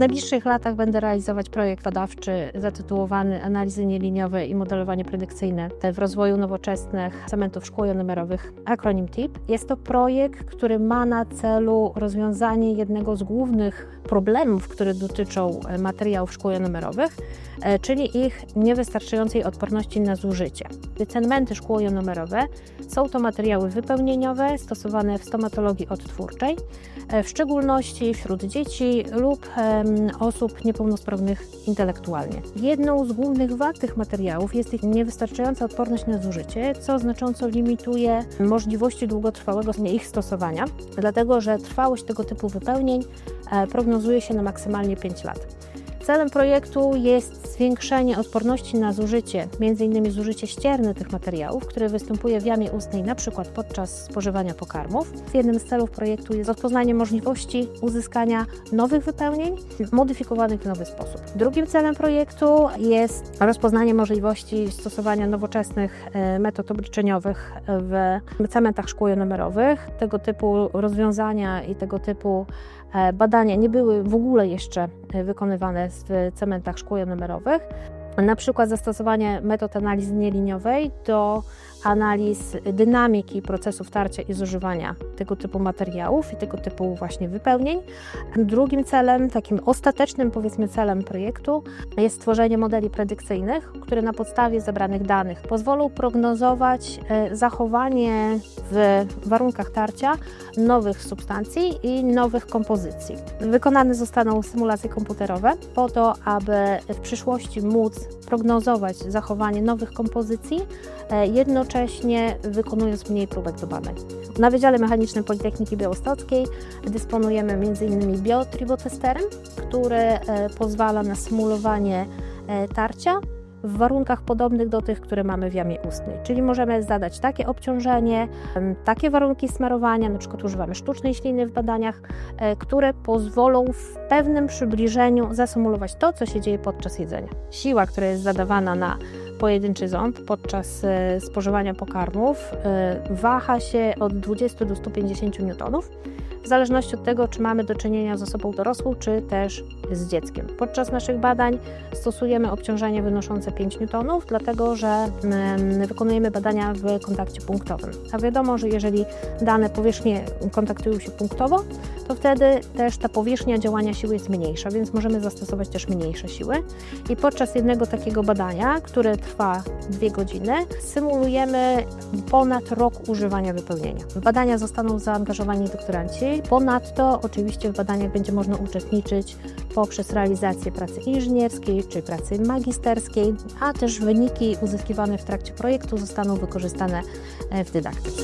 najbliższych latach będę realizować projekt badawczy zatytułowany Analizy nieliniowe i modelowanie predykcyjne w rozwoju nowoczesnych cementów szkłojonumerowych, akronim TIP. Jest to projekt, który ma na celu rozwiązanie jednego z głównych problemów, które dotyczą e, materiałów szkłojonumerowych, e, czyli ich niewystarczającej odporności na zużycie. Cementy szkłojonumerowe są to materiały wypełnieniowe stosowane w stomatologii odtwórczej, e, w szczególności wśród dzieci lub osób niepełnosprawnych intelektualnie. Jedną z głównych wad tych materiałów jest ich niewystarczająca odporność na zużycie, co znacząco limituje możliwości długotrwałego ich stosowania, dlatego że trwałość tego typu wypełnień prognozuje się na maksymalnie 5 lat. Celem projektu jest zwiększenie odporności na zużycie, m.in. zużycie ścierne tych materiałów, które występuje w jamie ustnej np. podczas spożywania pokarmów. Jednym z celów projektu jest rozpoznanie możliwości uzyskania nowych wypełnień modyfikowanych w nowy sposób. Drugim celem projektu jest rozpoznanie możliwości stosowania nowoczesnych e, metod obliczeniowych w cementach szkłojonumerowych. Tego typu rozwiązania i tego typu badania nie były w ogóle jeszcze e, wykonywane w cementach szkłojonumerowych. Na przykład zastosowanie metod analizy nieliniowej do analiz dynamiki procesów tarcia i zużywania tego typu materiałów i tego typu właśnie wypełnień. Drugim celem, takim ostatecznym powiedzmy celem projektu jest stworzenie modeli predykcyjnych, które na podstawie zebranych danych pozwolą prognozować e, zachowanie w warunkach tarcia nowych substancji i nowych kompozycji. Wykonane zostaną symulacje komputerowe po to, aby w przyszłości móc prognozować zachowanie nowych kompozycji, e, jednocześnie wykonując mniej próbek do badań. Na Wydziale Mechanicznym Politechniki Białostockiej dysponujemy m.in. biotribotesterem, który e, pozwala na symulowanie e, tarcia w warunkach podobnych do tych, które mamy w jamie ustnej. Czyli możemy zadać takie obciążenie, takie warunki smarowania, na przykład używamy sztucznej śliny w badaniach, e, które pozwolą w pewnym przybliżeniu zasymulować to, co się dzieje podczas jedzenia. Siła, która jest zadawana na pojedynczy ząb podczas e, spożywania pokarmów e, waha się od 20 do 150 newtonów w zależności od tego, czy mamy do czynienia z osobą dorosłą, czy też z dzieckiem. Podczas naszych badań stosujemy obciążenie wynoszące 5 newtonów, dlatego że wykonujemy badania w kontakcie punktowym. A wiadomo, że jeżeli dane powierzchnie kontaktują się punktowo, to wtedy też ta powierzchnia działania siły jest mniejsza, więc możemy zastosować też mniejsze siły. I podczas jednego takiego badania, które trwa 2 godziny, symulujemy ponad rok używania wypełnienia. W badania zostaną zaangażowani doktoranci, Ponadto oczywiście w badaniach będzie można uczestniczyć poprzez realizację pracy inżynierskiej czy pracy magisterskiej, a też wyniki uzyskiwane w trakcie projektu zostaną wykorzystane w dydaktyce.